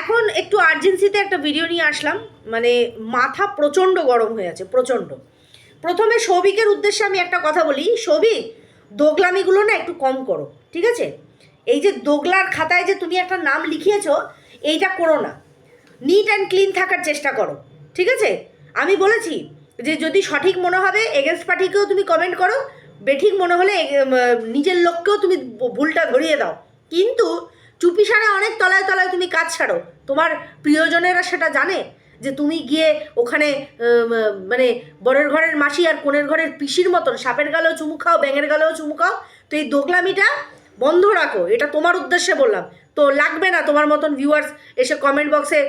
এখন একটু আর্জেন্সিতে একটা ভিডিও নিয়ে আসলাম। মানে মাথা প্রচণ্ড গরম হয়ে আছে, প্রচণ্ড। প্রথমে সৌভিকের উদ্দেশ্যে আমি একটা কথা বলি সৌভিক দোগলামিগুলো না একটু কম করো, ঠিক আছে? এই যে দোগলার খাতায় যে তুমি একটা নাম লিখিয়েছ, এইটা করো না। নিট অ্যান্ড ক্লিন থাকার চেষ্টা করো, ঠিক আছে? আমি বলেছি যে যদি সঠিক মনে হবে এগেনস্ট পার্টিকেও তুমি কমেন্ট করো, বেঠিক মনে হলে নিজের লোককেও তুমি ভুলটা ধরিয়ে দাও। কিন্তু চুপিসারে অনেক তলায় তলায় তুমি কাজ ছাড়ো। তোমার প্রিয়জনেরা সেটা জানে যে তুমি গিয়ে ওখানে মানে বরের ঘরের মাসি আর কোণের ঘরের পিসির মতন, সাপের গালেও চুমু খাও, ব্যাঙের গালেও চুমু খাও, তো এই দোগলামিটা বন্ধ রাখো। এটা তোমার উদ্দেশ্যে বললাম। তো লাগবে না তোমার মতন ভিউয়ার্স এসে কমেন্ট বক্সে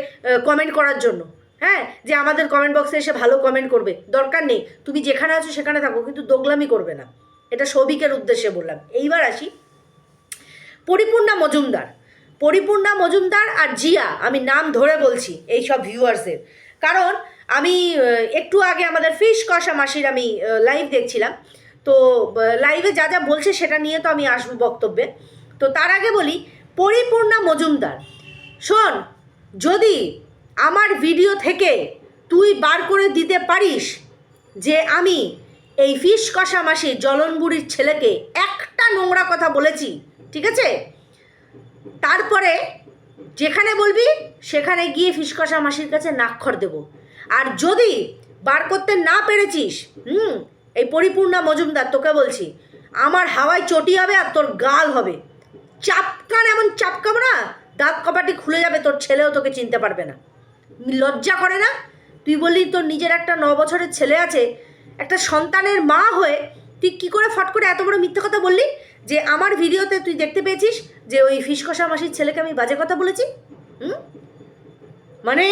কমেন্ট করার জন্য। হ্যাঁ যে আমাদের কমেন্ট বক্সে এসে ভালো কমেন্ট করবে। দরকার নেই। তুমি যেখানে আছো সেখানে থাকো, কিন্তু দোগলামি করবে না। এটা সৌভিকের উদ্দেশ্যে বললাম। এইবার আসি। পরিপূর্ণা মজুমদার। পরিপূর্ণা মজুমদার আর জিয়া, আমি নাম ধরে বলছি এই সব ভিউয়ার্সের কারণ আমি একটু আগে আমাদের ফিশ কষা মাসির আমি লাইভ দেখছিলাম। তো লাইভে যা যা বলছে সেটা নিয়ে তো আমি আসব বক্তব্যে। তো তার আগে বলি, পরিপূর্ণা মজুমদার, শোন, যদি আমার ভিডিও থেকে তুই বার করে দিতে পারিস যে আমি এই ফিশ কষা মাসি জলনবুড়ির ছেলেকে একটা নোংরা কথা বলেছি, ঠিক আছে? তারপরে যেখানে বলবি, সেখানে গিয়ে ফিসকষা মাসির কাছে নাক্ষর দেব। আর যদি বার করতে না পেরেছিস, হুম, এই পরিপূর্ণা মজুমদার তোকে বলছি, আমার হাওয়ায় চটি হবে আর তোর গাল হবে। চাপকান এমন চাপকাবো না, দাঁত কপাটি খুলে যাবে, তোর ছেলেও তোকে চিনতে পারবে না। লজ্জা করে না? তুই বললি তোর নিজের একটা ন বছরের ছেলে আছে, একটা সন্তানের মা হয়ে তুই কী করে ফট করে এত বড় মিথ্যে কথা বললি? যে আমার ভিডিওতে তুই দেখতে পেয়েছিস যে ওই ফিসকষা মাসির ছেলেকে আমি বাজে কথা বলেছি? হুম? মানে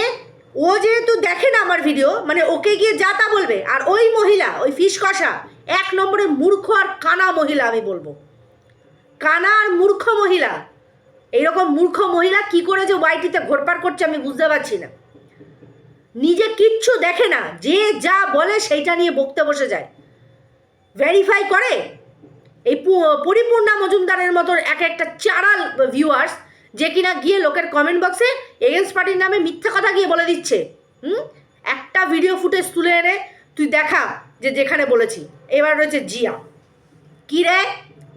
ও যেহেতু দেখে না আমার ভিডিও মানে ওকে গিয়ে যা তা বলবে। আর ওই মহিলা, ওই ফিস কষা, এক নম্বরে মূর্খ আর কানা মহিলা আমি বলব। কানা আর মূর্খ মহিলা। এইরকম মূর্খ মহিলা কি করে যে ওয়াইটিতে ঘোরপার করছে আমি বুঝতে পারছি না। নিজে কিচ্ছু দেখে না, যে যা বলে সেইটা নিয়ে বকতে বসে যায়। ভেরিফাই করে। এই পরিপূর্ণা মজুমদারের মতো এক একটা চারাল ভিউয়ার্স যে কিনা গিয়ে লোকের কমেন্ট বক্সে এগেন্স পার্টির নামে মিথ্যা কথা গিয়ে বলে দিচ্ছে। হুম? একটা ভিডিও ফুটেজ তুলে এনে তুই দেখা যে যেখানে বলেছি। এবার রয়েছে জিয়া। কি রে?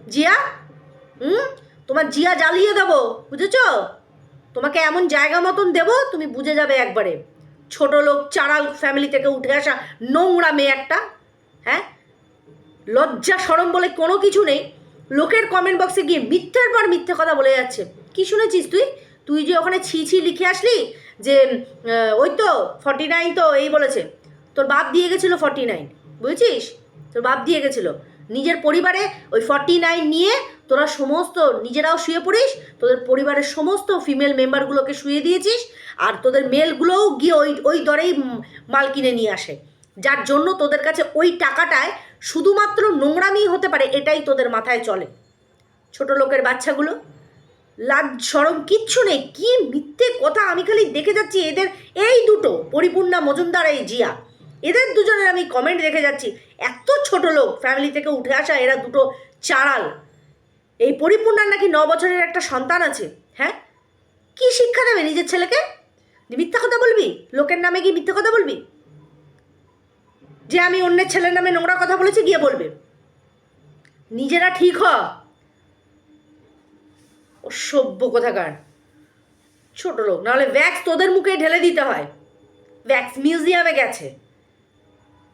জিয়া? হুম? তোমার জিয়া জ্বালিয়ে দেবো, বুঝেছ? তোমাকে এমন জায়গা মতন দেবো, তুমি বুঝে যাবে একবারে। ছোট লোক, চারাল ফ্যামিলি থেকে উঠে আসা নোংরা মেয়ে একটা হ্যাঁ? লজ্জা সরম বলে কোনো কিছু নেই। লোকের কমেন্ট বক্সে গিয়ে মিথ্যের পর মিথ্যে কথা বলে যাচ্ছে। কি শুনেছিস তুই? তুই যে ওখানে ছি ছি লিখে আসলি যে ওই তো ফর্টি নাইন তো এই বলেছে। তোর বাপ দিয়ে গেছিল ফর্টি নাইন বুঝেছিস? তোর বাপ দিয়ে গেছিল। নিজের পরিবারে ওই ফর্টি নাইন নিয়ে তোরা সমস্ত নিজেরাও শুয়ে পড়িস, তোদের পরিবারের সমস্ত ফিমেল মেম্বারগুলোকে শুয়ে দিয়েছিস, আর তোদের মেলগুলোও গিয়ে ওই ওই দরেই মাল কিনে নিয়ে আসে। যার জন্য তোদের কাছে ওই টাকাটায় শুধুমাত্র নোংরামি হতে পারে, এটাই তোদের মাথায় চলে। ছোট লোকের বাচ্চাগুলো, লাজ, সরম, কিচ্ছু নেই, কি মিথ্যে কথা আমি খালি দেখে যাচ্ছি এদের এই দুটো, পরিপূর্ণা, মজুমদার এই জিয়া। এদের দুজনের আমি কমেন্ট দেখে যাচ্ছি। এত ছোট লোক ফ্যামিলি থেকে উঠে আসা এরা দুটো চাড়াল। এই পরিপূর্ণার নাকি ন বছরের একটা সন্তান আছে হ্যাঁ? কি শিক্ষা দেবে নিজের ছেলেকে? মিথ্যা কথা বলবি? লোকের নামে কি মিথ্যা কথা বলবি? যে আমি অন্যের ছেলের নামে নোংরা কথা বলেছি, গিয়ে বলবে। নিজেরা ঠিক হ। অসভ্য কোথাকার। ছোট লোক। নাহলে ভ্যাক্স তোদের মুখে ঢেলে দিতে হয়। ভ্যাক্স মিউজিয়ামে গেছে।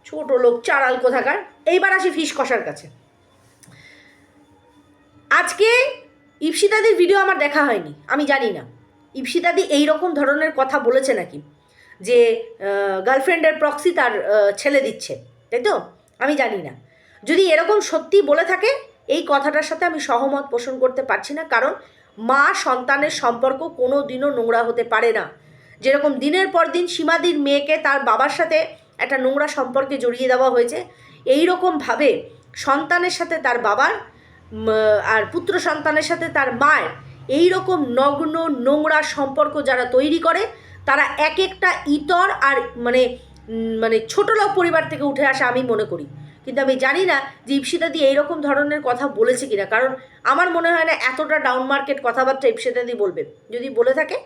ছোট লোক চারাল কোথাকার। এইবার আসি ফিস কষার কাছে। আজকে ইপসিতাদির ভিডিও আমার দেখা হয়নি। আমি জানি না। ইপসিতাদি এই রকম ধরনের কথা বলেছে নাকি? যে গার্লফ্রেন্ডের প্রক্সি তার ছেলে দিচ্ছে, তাই তো? আমি জানি না। যদি এরকম সত্যি বলে থাকে, এই কথাটার সাথে আমি সহমত পোষণ করতে পারছি না, কারণ মা সন্তানের সম্পর্ক কোনো দিনও নোংরা হতে পারে না। যেরকম দিনের পর দিন সীমাদির মেয়েকে তার বাবার সাথে একটা নোংরা সম্পর্কে জড়িয়ে দেওয়া হয়েছে এই রকমভাবে সন্তানের সাথে তার বাবার আর পুত্র সন্তানের সাথে তার মায়ের এই রকম নগ্ন, নোংরা সম্পর্ক যারা তৈরি করে তারা এক একটা ইতর আর মানে মানে ছোট লোক পরিবার থেকে উঠে আসা আমি মনে করি। কিন্তু আমি জানি না যে ইপসিতা দি এইরকম ধরনের কথা বলেছে কিনা। কারণ আমার মনে হয় না এতটা ডাউন মার্কেট কথাবার্তা ইপসিতা দি বলবে। যদি বলে থাকে,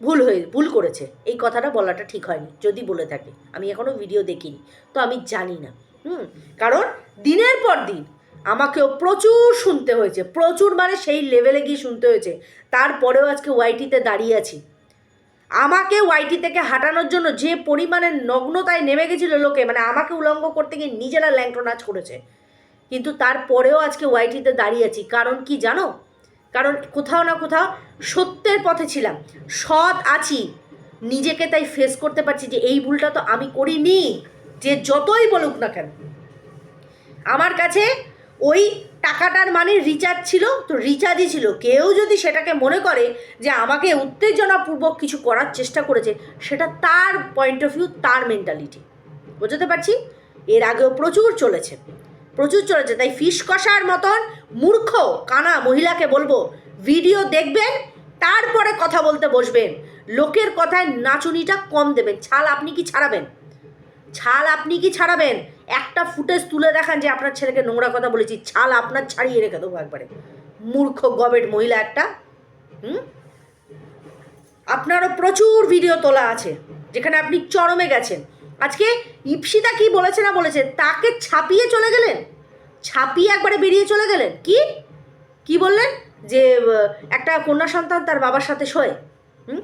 ভুল হয়ে, ভুল করেছে। এই কথাটা বলাটা ঠিক হয়নি, যদি বলে থাকে। আমি এখনও ভিডিও দেখিনি, তো আমি জানি না। হুম, কারণ দিনের পর দিন আমাকেও প্রচুর শুনতে হয়েছে। প্রচুর মানে সেই লেভেলে গিয়ে শুনতে হয়েছে। তারপরেও আজকে ওয়াইটিতে দাঁড়িয়ে আছি। আমাকে ওয়াইটি থেকে হাঁটানোর জন্য যে পরিমাণে নগ্নতায় নেমে গেছিল লোকে মানে আমাকে উলঙ্গ করতে গিয়ে নিজেরা ল্যাংটো নাচ করেছে। কিন্তু তারপরেও আজকে ওয়াইটিতে দাঁড়িয়ে আছি। কারণ কি জানো? কারণ কোথাও না কোথাও সত্যের পথে ছিলাম। সৎ আছি। নিজেকে তাই ফেস করতে পারছি যে এই ভুলটা তো আমি করিনি। যে যতই বলুক না কেন। আমার কাছে ওই টাকাটার মানে রিচার্জ ছিল, তো রিচার্জই ছিল। কেউ যদি সেটাকে মনে করে যে আমাকে উত্তেজনাপূর্বক কিছু করার চেষ্টা করেছে, সেটা তার পয়েন্ট অফ ভিউ তার মেন্টালিটি বুঝতে পারছি? এর আগেও প্রচুর চলেছে। প্রচুর চলেছে। তাই ফিস কষার মতন মূর্খ, কানা মহিলাকে বলব ভিডিও দেখবেন, তারপরে কথা বলতে বসবেন। লোকের কথায় নাচুনিটা কম দেবেন। ছাল আপনি কি ছাড়াবেন? ছাল আপনি কি ছাড়াবেন? একটা ফুটেজ তুলে দেখান যে আপনার ছেলেকে নোংরা কথা বলেছি। ছাল আপনার ছাড়িয়ে রেখে দেবো একবারে। মূর্খ গবেট মহিলা একটা, হুম? আপনারও প্রচুর ভিডিও তোলা আছে, যেখানে আপনি চরমে গেছেন। আজকে ইপসিতা কি বলেছে না বলেছে, তাকে ছাপিয়ে চলে গেলেন? ছাপিয়ে একবারে বেরিয়ে চলে গেলেন? কি? কি বললেন? যে একটা কন্যা সন্তান তার বাবার সাথে শোয়, হুম?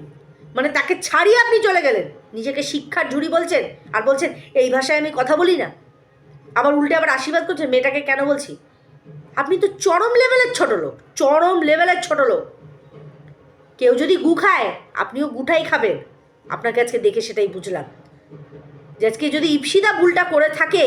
মানে তাকে ছাড়িয়ে আপনি চলে গেলেন। নিজেকে শিক্ষার ঝুড়ি বলছেন, আর বলছেন, এই ভাষায় আমি কথা বলি না। আবার উল্টে আবার আশীর্বাদ করছেন মেয়েটাকে কেন বলছি? আপনি তো চরম লেভেলের ছোট লোক, চরম লেভেলের ছোট লোক। কেউ যদি গু খায়, আপনিও গুটাই খাবেন। আপনাকে আজকে দেখে সেটাই বুঝলাম। যে আজকে যদি ইপসিদা ভুলটা করে থাকে,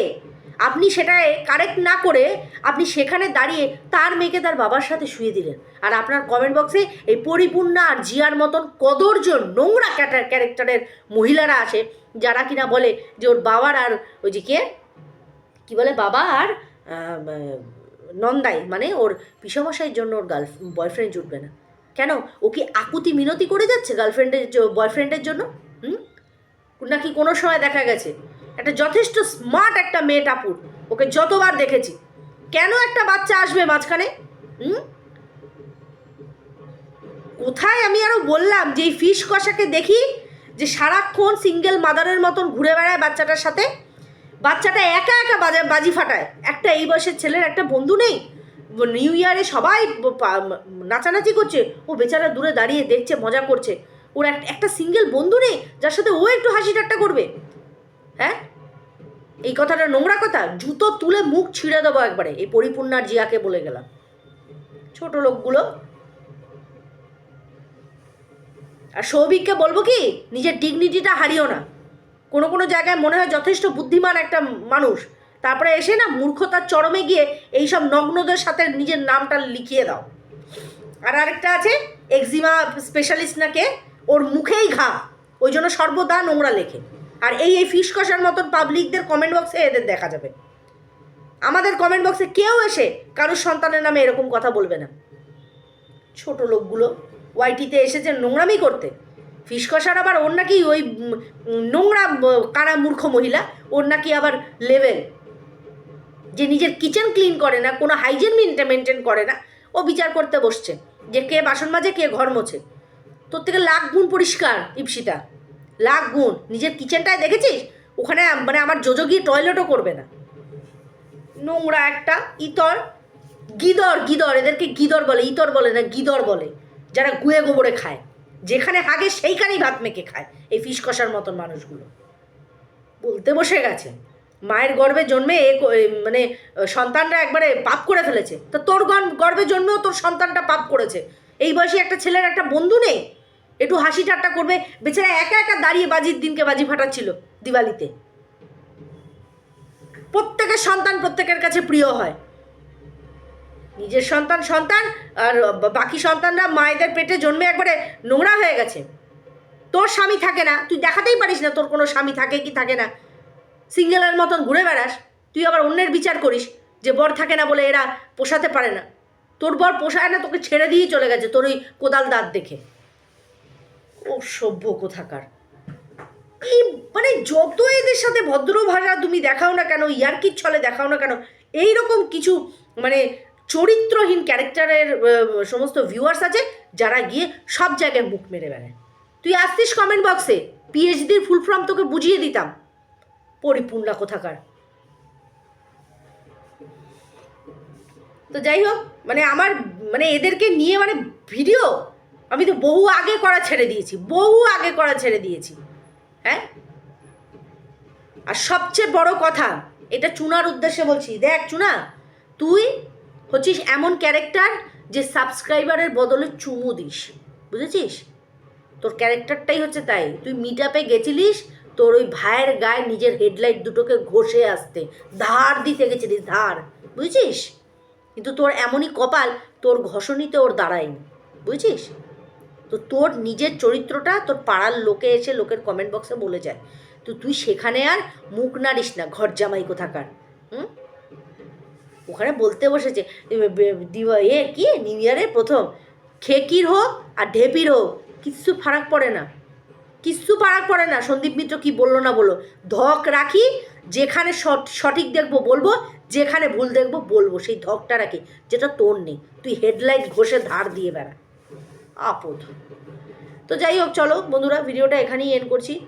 আপনি সেটায় কারেক্ট না করে আপনি সেখানে দাঁড়িয়ে তার মেয়েকে তার বাবার সাথে শুয়ে দিলেন। আর আপনার কমেন্ট বক্সে এই পরিপূর্ণা আর জিয়ার মতন কদর্য নোংরা ক্যারেক্টারের মহিলারা আসে যারা কিনা বলে যে ওর বাবার আর ওই যে কে? কি বলে বাবা আর নন্দাই মানে ওর পিসমশাইয়ের জন্য ওর গার্ল বয়ফ্রেন্ড জুটবে না। কেন? ও কি আকুতি মিনতি করে যাচ্ছে গার্লফ্রেন্ডের বয়ফ্রেন্ডের জন্য? হুম? নাকি কোনো সময় দেখা গেছে? একটা যথেষ্ট স্মার্ট একটা মেয়ে টাপুর ওকে যতবার দেখেছি। কেন একটা বাচ্চা আসবে মাঝখানে? হুম? কোথায় আমি আরও বললাম যে এই ফিশ কষাকে দেখি যে সারাক্ষণ সিঙ্গেল মাদারের মতন ঘুরে বেড়ায় বাচ্চাটার সাথে? বাচ্চাটা একা একা বাজা, বাজি ফাটায়। একটা এই বয়সের ছেলের একটা বন্ধু নেই। নিউ ইয়ারে সবাই নাচানাচি করছে। ও বেচারা দূরে দাঁড়িয়ে দেখছে, মজা করছে। ওর একটা সিঙ্গেল বন্ধু নেই, যার সাথে ও একটু হাসি ঠাট্টা করবে। হ্যাঁ? এই কথাটা নোংরা কথা। জুতো তুলে মুখ ছিঁড়ে দেবো একবারে। এই পরিপূর্ণার জিয়াকে বলে গেলাম। ছোট লোকগুলো। আর সৌভিককে বলব কি? নিজের ডিগনিটিটা হারিও না। কোনো কোনো জায়গায় মনে হয় যথেষ্ট বুদ্ধিমান একটা মানুষ। তারপরে এসে না মূর্খতার চরমে গিয়ে এইসব নগ্নদের সাথে নিজের নামটা লিখিয়ে দাও। আর আরেকটা আছে এক্সিমা স্পেশালিস্ট নাকে ওর মুখেই ঘা, ওই জন্য সর্বদা নোংরা লেখে। আর এই এই ফিস কষার মতন পাবলিকদের কমেন্ট বক্সে এদের দেখা যাবে। আমাদের কমেন্ট বক্সে কেউ এসে কারোর সন্তানের নামে এরকম কথা বলবে না। ছোট লোকগুলো ওয়াইটিতে এসেছে নোংরামি করতে ফিস কষার আবার ওর নাকি ওই নোংরা কানা মূর্খ মহিলা, ওর নাকি আবার লেভেল যে নিজের কিচেন ক্লিন করে না, কোনো হাইজেন মেনটেন করে না, ও বিচার করতে বসছে। যে কে বাসন মাজে, কে ঘর মোছে। তোর থেকে লাখ গুণ পরিষ্কার ইপসিতা লাখ গুণ। নিজের কিচেনটায় দেখেছিস? ওখানে মানে আমার জোজো গিয়ে টয়লেটও করবে না। নোংরা একটা ইতর। গিদর গিদর, এদেরকে গিদর বলে, ইতর বলে না, গিদর বলে, যারা গুয়ে গোবরে খায়। যেখানে হাগে সেইখানেই ভাত মেখে খায় এই ফিস কষার মতন মানুষগুলো। বলতে বসে গেছে। মায়ের গর্ভে জন্মে এ মানে সন্তানরা একবারে পাপ করে ফেলেছে। তো তোর গর্ভে জন্মেও তোর সন্তানটা পাপ করেছে। এই বয়সে একটা ছেলের একটা বন্ধু নেই? একটু হাসি ঠাট্টা করবে। বেচারা একা একা দাঁড়িয়ে বাজির দিনকে বাজি ফাটাচ্ছিল দিওয়ালিতে। প্রত্যেকের সন্তান প্রত্যেকের কাছে প্রিয় হয়। নিজের সন্তান সন্তান, আর বাকি সন্তানরা মায়েদের পেটে জন্মে একবারে নোংরা হয়ে গেছে। তোর স্বামী থাকে না, তুই দেখাতেই পারিস না তোর কোনো স্বামী থাকে কি থাকে না। সিঙ্গেলের মতন ঘুরে বেড়াস, তুই আবার অন্যের বিচার করিস যে বর থাকে না বলে এরা পোষাতে পারে না। তোর বর পোষায় না, তোকে ছেড়ে দিয়ে চলে গেছে তোর ওই কোদাল দাঁত দেখে। ও সভ্য কোথাকার। এই মানে যত এদের সাথে ভদ্র ভাষা তুমি দেখাও না কেন, ইয়ার্কির ছলে দেখাও না কেন এই রকম কিছু মানে চরিত্রহীন ক্যারেক্টারের সমস্ত ভিউয়ার্স আছে, যারা গিয়ে সব জায়গায় মুখ মেরে বেড়ায়। তুই আসতিস কমেন্ট বক্সে পিএইচডির ফুল ফর্ম তোকে বুঝিয়ে দিতাম। পরিপূর্ণা কোথাকার? তো যাই হোক মানে আমার মানে এদেরকে নিয়ে মানে ভিডিও আমি তো বহু আগে করা ছেড়ে দিয়েছি, বহু আগে করা ছেড়ে দিয়েছি। হ্যাঁ? আর সবচেয়ে বড় কথা, এটা চুনার উদ্দেশ্যে বলছি। দেখ চুনা, তুই হচ্ছিস এমন ক্যারেক্টার যে সাবস্ক্রাইবারের বদলে চুমু দিস। বুঝেছিস? তোর ক্যারেক্টারটাই হচ্ছে তাই। তুই মিট আপে গেছিলিস, তোর ওই ভাইয়ের গায়ে নিজের হেডলাইট দুটোকে ঘষে আসতে। ধার দিতে গেছিলিস, ধার। বুঝেছিস? কিন্তু তোর এমনই কপাল, তোর ঘষণিতে ওর দাঁড়ায়নি। বুঝেছিস? তো তোর নিজের চরিত্রটা তোর পাড়ার লোকে এসে লোকের কমেন্ট বক্সে বলে যায়। তো তুই সেখানে আর মুখ নাড়িস না ঘর জামাই কোথাকার, হুম? ওখানে বলতে বসেছে এ, কি? নিউ ইয়ারের প্রথম। খেকির হোক আর ঢেপির হোক কিচ্ছু ফারাক পড়ে না। কিচ্ছু ফারাক পড়ে না। সন্দীপ মিত্র কি বলল না বলো। ধক রাখি যেখানে সঠ- সঠিক দেখব বলব যেখানে ভুল দেখব বলব। সেই ধকটা রাখি যেটা তোর নেই। তুই হেডলাইট ঘষে ধার দিয়ে বেড়া। আপদ। তো যাই হোক চলো বন্ধুরা ভিডিওটা এখানেই এন্ড করছি।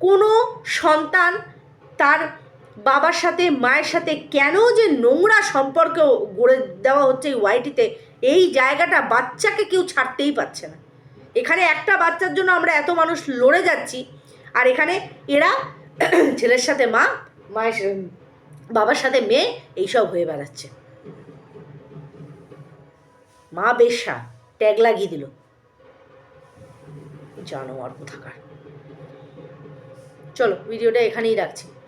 কোনো সন্তান তার বাবার সাথে, মায়ের সাথে কেন যে নোংরা সম্পর্ক গড়ে দেওয়া হচ্ছে এই ওয়াইটিতে এই জায়গাটা বাচ্চাকে কেউ ছাড়তেই পারছে না। এখানে একটা বাচ্চার জন্য আমরা এত মানুষ লড়ে যাচ্ছি, আর এখানে এরা ছেলের সাথে মা, মায়ের বাবার সাথে মেয়ে, এইসব হয়ে বেড়াচ্ছে। মা বেশ্যা ট্যাগ লাগিয়ে দিল। জানোয়ার কোথাকার। চলো, ভিডিওটা এখানেই রাখছি।